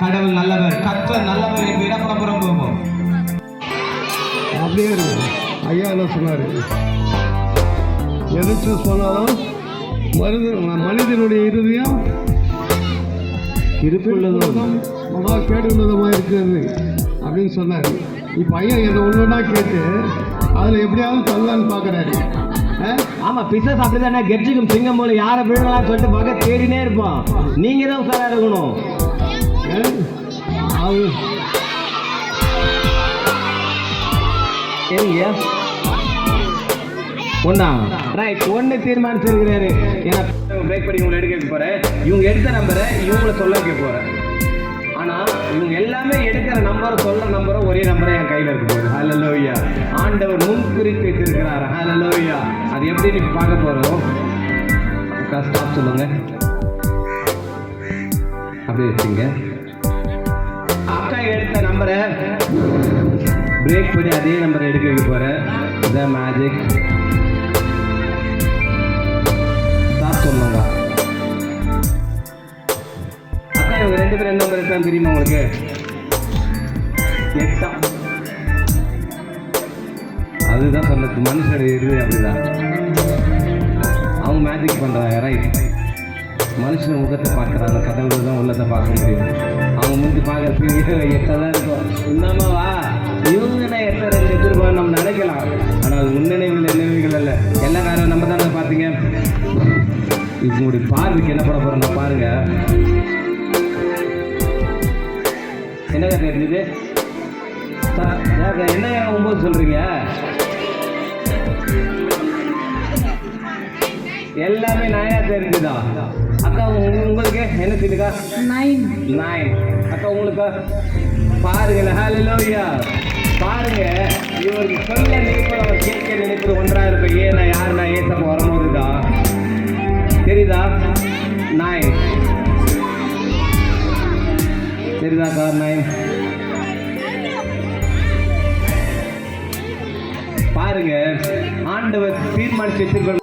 கடவுள் நல்லவர் கர்த்தர் நல்லவர் என்று இடப்பட புறம்புவோம் அப்படியே இருக்கு ஐயா என்ன சொன்னார்? எதிர்த்து சொன்னாலும் மருது மனிதனுடைய இருதயம் இருப்புள்ளதும் மகா கேடுள்ளதுமாக இருக்கிறது அப்படின்னு சொன்னார். இப்போ ஐயா இதை ஒன்று கேட்டு அதில் எப்படியாவது தள்ளலான்னு பார்க்குறாரு ஆமா பிசஸ் அப்படிதானே? கெட்சிக்கும் சிங்கம் போல யாரை விழுங்கலாம் சொல்லிட்டு பார்க்க தேடினே இருப்பான். நீங்க தான் உஷாரா இருக்கணும். அது சரிங்க ஒண்ணா ரைட் ஒன்று தீர்மானிச்சிருக்கிறாரு. ஏன்னா பிரேக் பண்ணி உங்களை எடுக்க வைக்க போறேன். இவங்க எடுத்த நம்பரை இவங்கள சொல்ல வைக்க போறேன். ஆனால் இவங்க எல்லாமே எடுக்கிற நம்பரை சொல்ற நம்பரும் ஒரே நம்பரை என் கையில் இருக்க போகுது லோய்யா ஆண்டவர் முன் குறித்து வச்சிருக்கிறார் லோய்யா அது எப்படி நீங்கள் பார்க்க போகிறோம் அக்கா ஸ்டாப் சொல்லுங்கள் அப்படியே வச்சுங்க அக்கா எடுத்த நம்பரை பிரேக் பண்ணி அதே நம்பரை எடுக்க வைக்க போகிறேன் த மேஜிக் தான் சொன்னாங்க அக்கா இவங்க ரெண்டு பேரும் என்ன நம்பர் இருக்கான்னு தெரியுமா உங்களுக்கு? எட்டா அதுதான் சொன்னது. மனுஷனுடைய இது அப்படிதான். அவங்க மேஜிக் பண்ணுறாங்க ரைட் மனுஷன் முகத்தை பார்க்குறாங்க கடவுள் தான் உள்ளத்தை பார்க்க முடியும். அவங்க முந்தி பார்க்கறதுக்கு எட்டதான் இருக்கும். இன்னமா வா. இவங்க எட்ட ரெண்டு எதிர்பார்த்து நம்ம நினைக்கலாம். ஆனால் அது முன்னணிகள் நினைவுகள் அல்ல. எல்லா காரணம் நம்ம தானே பார்த்தீங்க இவங்களுடைய பார்வைக்கு என்ன பண்ண போறோம்னா பாருங்க. கதை இருந்தது என்ன ஒம்பது சொல்கிறீங்க எல்லாமே நாயா தெரிஞ்சுதான் அக்கா உங்க- உங்களுக்கு என்ன தெரியுதுக்கா நைன் நைன் அக்கா உங்களுக்கு பாருங்க ஹalleluya பாருங்க இவருக்கு சொல்ல நினைப்பது அவர் கேட்க நினைப்பது ஒன்றா இருக்கும் ஏன்னா யாருன்னா ஏசப்ப வரும்போது தான் தெரியுதா நைன் தெரியுதாக்கா நைன் பாருங்க ஆண்டவர் தீர்மானிச்சு வச்சிருக்க